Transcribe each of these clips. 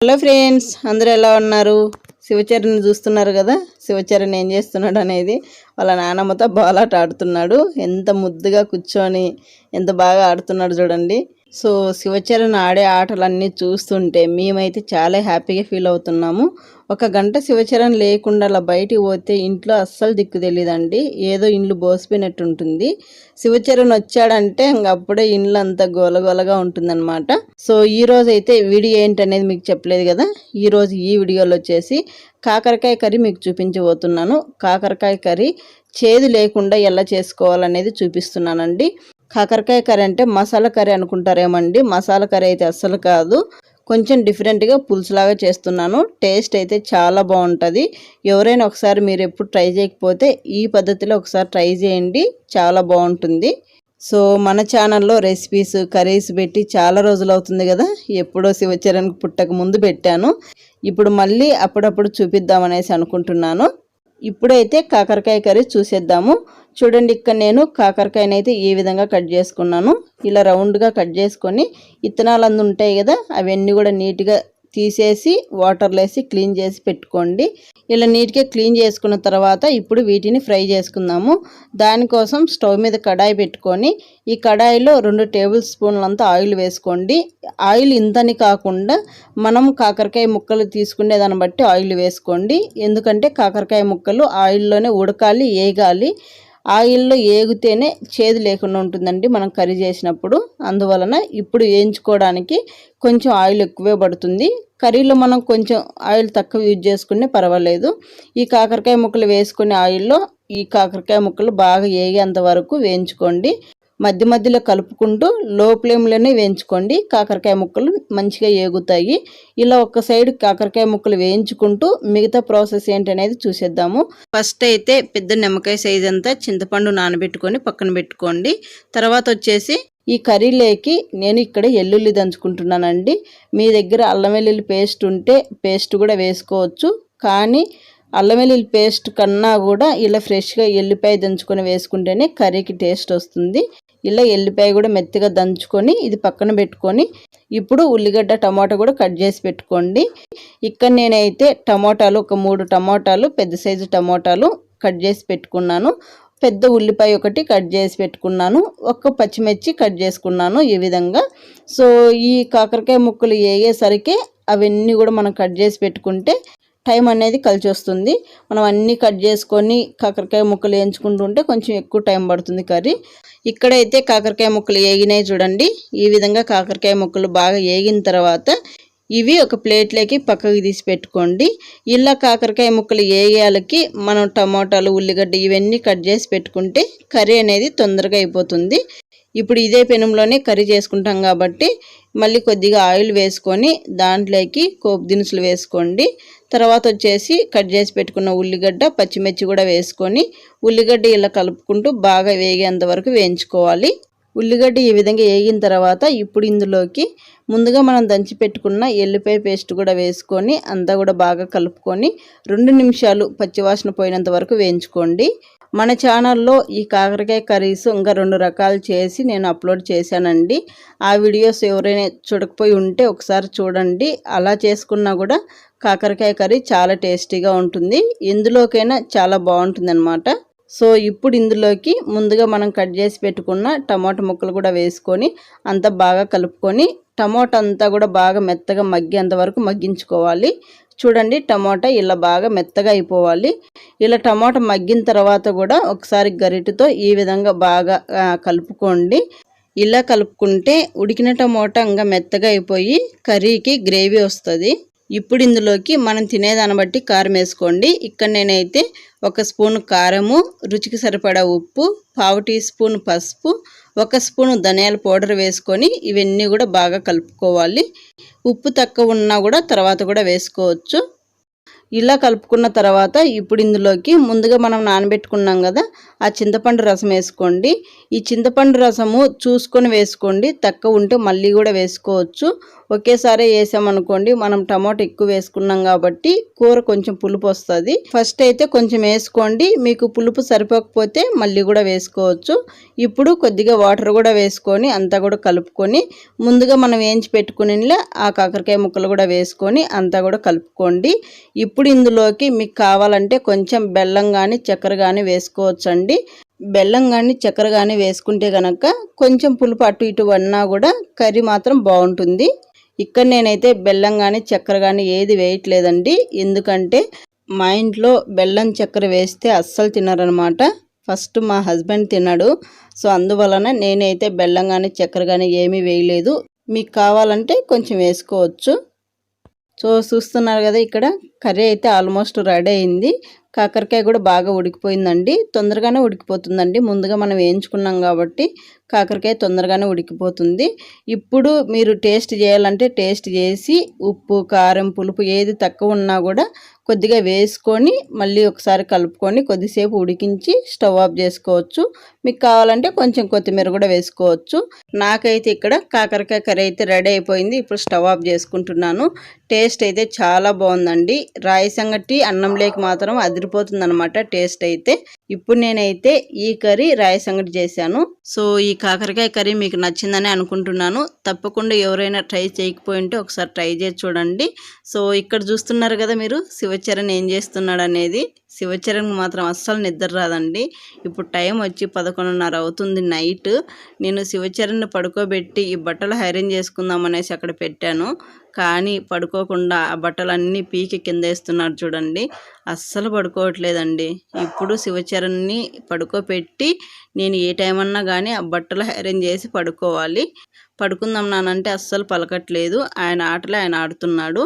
Hello friends అందరూ ఎలా ఉన్నారు? శివచరణ్ చూస్తున్నారు కదా? శివచరణ్ ఏం చేస్తున్నాడు అనేది? వాళ్ళ నానమ్మతో బాలాట ఆడుతున్నాడు. ఎంత ముద్దుగా కూర్చొని ఎంత బాగా ఆడుతున్నాడు చూడండి. సో శివచరణ్ ఆడే ఆటలన్నీ చూస్తుంటే మేమైతే చాలా హ్యాపీగా ఫీల్ అవుతున్నాము. ఒక గంట శివచరణ్ లేకుండా అలా బయటికి పోతే ఇంట్లో అస్సలు దిక్కు తెలియదండి ఏదో ఇండ్లు బోసిపోయినట్టు ఉంటుంది శివచరణ్ వచ్చాడంటే ఇంక అప్పుడే ఇండ్లు అంతా గోలగోలగా ఉంటుందన్నమాట. సో ఈ రోజు అయితే వీడియో ఏంటనేది మీకు చెప్పలేదు కదా? ఈ రోజు ఈ వీడియోలో వచ్చేసి కాకరకాయ కర్రీ మీకు చూపించబోతున్నాను. కాకరకాయ కర్రీ చేదు లేకుండా ఎలా చేసుకోవాలనేది చూపిస్తున్నానండి. కాకరకాయ కర్రీ అంటే మసాలా కర్రీ అనుకుంటారేమండి? మసాలా కర్రీ అయితే అస్సలు కాదు. కొంచెం డిఫరెంట్గా పులుసులాగా చేస్తున్నాను. టేస్ట్ అయితే చాలా బాగుంటుంది. ఎవరైనా ఒకసారి మీరు ఎప్పుడు ట్రై చేయకపోతే ఈ పద్ధతిలో ఒకసారి ట్రై చేయండి. చాలా బాగుంటుంది. సో మన ఛానల్లో రెసిపీస్ కర్రీస్ పెట్టి చాలా రోజులు అవుతుంది కదా. ఎప్పుడో శివచరణ్కి పుట్టక ముందు పెట్టాను. ఇప్పుడు మళ్ళీ అప్పుడప్పుడు చూపిద్దామనేసి అనుకుంటున్నాను. ఇప్పుడైతే కాకరకాయ కర్రీ చూసేద్దాము. చూడండి ఇక్కడ నేను కాకరకాయని అయితే ఈ విధంగా కట్ చేసుకున్నాను. ఇలా రౌండ్గా కట్ చేసుకొని ఇత్తనాలు అందు ఉంటాయి కదా అవన్నీ కూడా నీట్గా తీసేసి వాటర్లో వేసి క్లీన్ చేసి పెట్టుకోండి. ఇలా నీట్గా క్లీన్ చేసుకున్న తర్వాత ఇప్పుడు వీటిని ఫ్రై చేసుకుందాము. దానికోసం స్టవ్ మీద కడాయి పెట్టుకొని ఈ కడాయిలో రెండు టేబుల్ స్పూన్లంతా ఆయిల్ వేసుకోండి. ఆయిల్ ఇంతని కాకుండా మనం కాకరకాయ ముక్కలు తీసుకునే దాన్ని బట్టి ఆయిల్ వేసుకోండి. ఎందుకంటే కాకరకాయ ముక్కలు ఆయిల్లోనే ఉడకాలి వేయగాలి ఆయిల్లో ఏగితేనే చేదు లేకుండా ఉంటుందండి మనం కర్రీ చేసినప్పుడు. అందువలన ఇప్పుడు వేయించుకోవడానికి కొంచెం ఆయిల్ ఎక్కువే పడుతుంది. కర్రీలో మనం కొంచెం ఆయిల్ తక్కువ యూజ్ చేసుకునే పర్వాలేదు. ఈ కాకరకాయ ముక్కలు వేసుకునే ఆయిల్లో ఈ కాకరకాయ ముక్కలు బాగా వేగేంత వరకు వేయించుకోండి. మధ్య మధ్యలో కలుపుకుంటూ లో ఫ్లేమ్లోనే వేయించుకోండి. కాకరకాయ ముక్కలు మంచిగా ఏగుతాయి. ఇలా ఒక సైడ్ కాకరకాయ ముక్కలు వేయించుకుంటూ మిగతా ప్రాసెస్ ఏంటనేది చూసేద్దాము. ఫస్ట్ అయితే పెద్ద నిమ్మకాయ సైజ్ అంతా చింతపండు నానబెట్టుకొని పక్కన పెట్టుకోండి. తర్వాత వచ్చేసి ఈ కర్రీలోకి నేను ఇక్కడ ఎల్లుల్లి దంచుకుంటున్నానండి. మీ దగ్గర అల్లం వెల్లుల్లి పేస్ట్ ఉంటే పేస్ట్ కూడా వేసుకోవచ్చు. కానీ అల్లం వెల్లుల్లి పేస్ట్ కన్నా కూడా ఇలా ఫ్రెష్గా ఎల్లిపాయ దంచుకొని వేసుకుంటేనే కర్రీకి టేస్ట్ వస్తుంది. ఇలా ఎల్లిపాయ కూడా మెత్తగా దంచుకొని ఇది పక్కన పెట్టుకొని ఇప్పుడు ఉల్లిగడ్డ టమాటా కూడా కట్ చేసి పెట్టుకోండి. ఇక్కడ నేనైతే టమాటాలు ఒక మూడు టమాటాలు పెద్ద సైజు టమాటాలు కట్ చేసి పెట్టుకున్నాను. పెద్ద ఉల్లిపాయ ఒకటి కట్ చేసి పెట్టుకున్నాను. ఒక్క పచ్చిమిర్చి కట్ చేసుకున్నాను ఈ విధంగా. సో ఈ కాకరకాయ ముక్కలు వేయేసరికి అవన్నీ కూడా మనం కట్ చేసి పెట్టుకుంటే టైం అనేది కలిసి వస్తుంది మనం అన్నీ కట్ చేసుకొని కాకరకాయ ముక్కలు వేయించుకుంటుంటే కొంచెం ఎక్కువ టైం పడుతుంది కర్రీ. ఇక్కడైతే కాకరకాయ ముక్కలు వేగినాయి చూడండి. ఈ విధంగా కాకరకాయ ముక్కలు బాగా వేగిన తర్వాత ఇవి ఒక ప్లేట్లోకి పక్కకి తీసి పెట్టుకోండి. ఇలా కాకరకాయ ముక్కలు వేయాలకి మనం టమాటాలు ఉల్లిగడ్డ ఇవన్నీ కట్ చేసి పెట్టుకుంటే కర్రీ అనేది తొందరగా అయిపోతుంది. ఇప్పుడు ఇదే పెనంలోనే కర్రీ చేసుకుంటాం కాబట్టి మళ్ళీ కొద్దిగా ఆయిల్ వేసుకొని దాంట్లోకి కోపు దినుసులు వేసుకోండి. తర్వాత వచ్చేసి కట్ చేసి పెట్టుకున్న ఉల్లిగడ్డ పచ్చిమిర్చి కూడా వేసుకొని ఉల్లిగడ్డ ఇలా కలుపుకుంటూ బాగా వేగేంత వరకు వేయించుకోవాలి. ఉల్లిగడ్డ ఈ విధంగా వేగిన తర్వాత ఇప్పుడు ఇందులోకి ముందుగా మనం దంచి పెట్టుకున్న ఎల్లిపాయ పేస్ట్ కూడా వేసుకొని అంతా కూడా బాగా కలుపుకొని రెండు నిమిషాలు పచ్చివాసన పోయినంత వరకు వేయించుకోండి. మన ఛానల్లో ఈ కాకరకాయ కర్రీస్ ఇంకా రెండు రకాలు చేసి నేను అప్లోడ్ చేశానండి. ఆ వీడియోస్ ఎవరైనా చూడకపోయి ఉంటే ఒకసారి చూడండి. అలా చేసుకున్నా కూడా కాకరకాయ కర్రీ చాలా టేస్టీగా ఉంటుంది. ఎందులోకైనా చాలా బాగుంటుంది అనమాట సో ఇప్పుడు ఇందులోకి ముందుగా మనం కట్ చేసి పెట్టుకున్న టమాటా ముక్కలు కూడా వేసుకొని అంతా బాగా కలుపుకొని టమాటా అంతా కూడా బాగా మెత్తగా మగ్గేంత వరకు మగ్గించుకోవాలి. చూడండి టమాటా ఇలా బాగా మెత్తగా అయిపోవాలి. ఇలా టమాటా మగ్గిన తర్వాత కూడా ఒకసారి గరిటతో ఈ విధంగా బాగా కలుపుకోండి. ఇలా కలుపుకుంటే ఉడికిన టమోటా ఇంకా మెత్తగా అయిపోయి కర్రీకి గ్రేవీ వస్తుంది. ఇప్పుడు ఇందులోకి మనం తినేదాన్ని బట్టి కారం వేసుకోండి. ఇక్కడ నేనైతే ఒక స్పూన్ కారము రుచికి సరిపడా ఉప్పు పావు టీ స్పూన్ పసుపు ఒక స్పూన్ ధనియాల పౌడర్ వేసుకొని ఇవన్నీ కూడా బాగా కలుపుకోవాలి. ఉప్పు తక్కువ ఉన్నా కూడా తర్వాత కూడా వేసుకోవచ్చు. ఇలా కలుపుకున్న తర్వాత ఇప్పుడు ఇందులోకి ముందుగా మనం నానబెట్టుకున్నాం కదా ఆ చింతపండు రసం వేసుకోండి. ఈ చింతపండు రసము చూసుకొని వేసుకోండి. తక్కువ ఉంటే మళ్ళీ కూడా వేసుకోవచ్చు. ఒకేసారి వేసామనుకోండి మనం టమాటో ఎక్కువ వేసుకున్నాం కాబట్టి కూర కొంచెం పులుపు వస్తుంది ఫస్ట్ అయితే కొంచెం వేసుకోండి మీకు పులుపు సరిపోకపోతే మళ్ళీ కూడా వేసుకోవచ్చు. ఇప్పుడు కొద్దిగా వాటర్ కూడా వేసుకొని అంతా కూడా కలుపుకొని ముందుగా మనం వేయించి పెట్టుకుని ఆ కాకరకాయ ముక్కలు కూడా వేసుకొని అంతా కూడా కలుపుకోండి. ఇప్పుడు ఇందులోకి మీకు కావాలంటే కొంచెం బెల్లం కానీ చక్కెర కానీ వేసుకోవచ్చండి. బెల్లం కానీ చక్కెర కానీ వేసుకుంటే కనుక కొంచెం పులుపు అటు ఇటు అన్నా కూడా కర్రీ మాత్రం బాగుంటుంది. ఇక్కడ నేనైతే బెల్లం కానీ చక్కెర కానీ ఏది వేయట్లేదండి. ఎందుకంటే మా ఇంట్లో బెల్లం చక్కెర వేస్తే అస్సలు తినరనమాట. ఫస్ట్ మా హస్బెండ్ తిన్నాడు. సో అందువలన నేనైతే బెల్లం కానీ చక్కెర కానీ ఏమీ వేయలేదు. మీకు కావాలంటే కొంచెం వేసుకోవచ్చు. సో చూస్తున్నారు కదా ఇక్కడ. కర్రీ అయితే ఆల్మోస్ట్ రెడీ అయింది. కాకరకాయ కూడా బాగా ఉడికిపోయిందండి. తొందరగానే ఉడికిపోతుందండి. ముందుగా మనం వేయించుకున్నాం కాబట్టి కాకరకాయ తొందరగానే ఉడికిపోతుంది. ఇప్పుడు మీరు టేస్ట్ చేయాలంటే టేస్ట్ చేసి ఉప్పు కారం పులుపు ఏది తక్కువ ఉన్నా కూడా కొద్దిగా వేసుకొని మళ్ళీ ఒకసారి కలుపుకొని కొద్దిసేపు ఉడికించి స్టవ్ ఆఫ్ చేసుకోవచ్చు. మీకు కావాలంటే కొంచెం కొత్తిమీర కూడా వేసుకోవచ్చు. నాకైతే ఇక్కడ కాకరకాయ కర్రీ అయితే రెడీ అయిపోయింది. ఇప్పుడు స్టవ్ ఆఫ్ చేసుకుంటున్నాను. టేస్ట్ అయితే చాలా బాగుందండి. రాయి సంగటి అన్నం లేక మాత్రం అదిరిపోతుంది అనమాట టేస్ట్ అయితే. ఇప్పుడు నేనైతే ఈ కర్రీ రాయి సంగటి చేశాను. సో ఈ కాకరకాయ కర్రీ మీకు నచ్చిందని అనుకుంటున్నాను. తప్పకుండా ఎవరైనా ట్రై చేయకపోయి ఉంటే ఒకసారి ట్రై చేసి చూడండి. సో ఇక్కడ చూస్తున్నారు కదా మీరు శివచరణ్ ఏం చేస్తున్నాడు అనేది శివచరణ్ మాత్రం అస్సలు నిద్ర రాదండి. ఇప్పుడు టైం వచ్చి పదకొండున్నర అవుతుంది నైట్. నేను శివచరణ్ని పడుకోబెట్టి ఈ బట్టలు హైరన్ చేసుకుందాం అనేసి అక్కడ పెట్టాను. కానీ పడుకోకుండా ఆ బట్టలన్నీ పీకి కిందేస్తున్నారు చూడండి. అస్సలు పడుకోవట్లేదండి. ఇప్పుడు శివచరణ్ని పడుకోబెట్టి నేను ఏ టైం అన్నా కానీ ఆ బట్టలు హైరన్ చేసి పడుకోవాలి. పడుకుందాం నానంటే అస్సలు పలకట్లేదు. ఆయన ఆటలే ఆయన ఆడుతున్నాడు.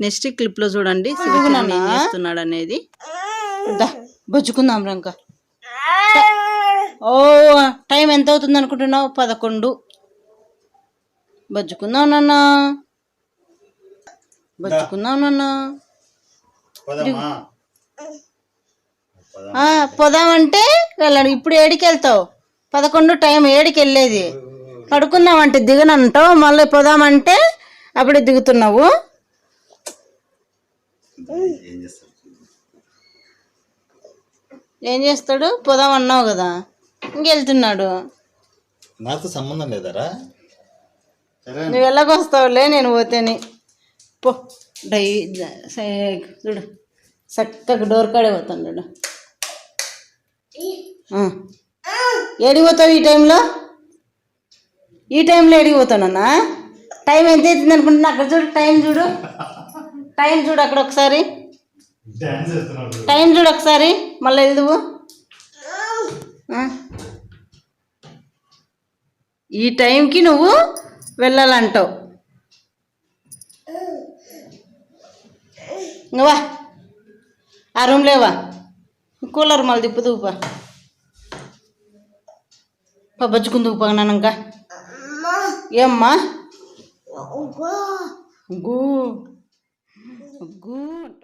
నెక్స్ట్ క్లిప్లో చూడండి ఏం చేస్తున్నాడు అనేది దా బుజ్జుకుందాం రంక ఓ టైం ఎంత అవుతుంది అనుకుంటున్నావు? పదకొండు. బజ్జుకుందాం నాన్న. బజ్జుకుందాం నాన్న. పోదామా? ఆ, పోదామంటే వెళ్ళాడు ఇప్పుడు ఏడికి వెళ్తావు? పదకొండు టైం ఏడికి వెళ్ళేది? పడుకుందామంటే దిగనంటావు? మళ్ళీ పోదామంటే అప్పుడే దిగుతున్నావు? ఏం చేస్తారు ఏం చేస్తాడు పోదామన్నావు కదా. ఇంకెళ్తున్నాడు. నాతో సంబంధం లేదారా? నువ్వు ఎలాగొస్తావులే నేను పోతేని. పో డై చూడు. చక్కగా డోర్ కాడే పోతాను చూడు. ఏడికి పోతావు ఈ టైంలో? ఈ టైంలో ఏడికి పోతానన్నా? టైం ఎంత అవుతుంది అనుకుంటున్నా? అక్కడ చూడు టైం చూడు. టైం చూడు అక్కడ ఒకసారి. టైం చూడు ఒకసారి. మళ్ళీ వెళ్దువు ఆ. ఈ టైంకి నువ్వు వెళ్ళాలంటావు. ఇంకా వా. ఆ రూమ్ లేవా కూలర్ మళ్ళీ తిప్పు దూపా పబ్బచ్చుకుని దూపా నాన్న ఇంకా. ఏమ్మా? గూ గూ అంట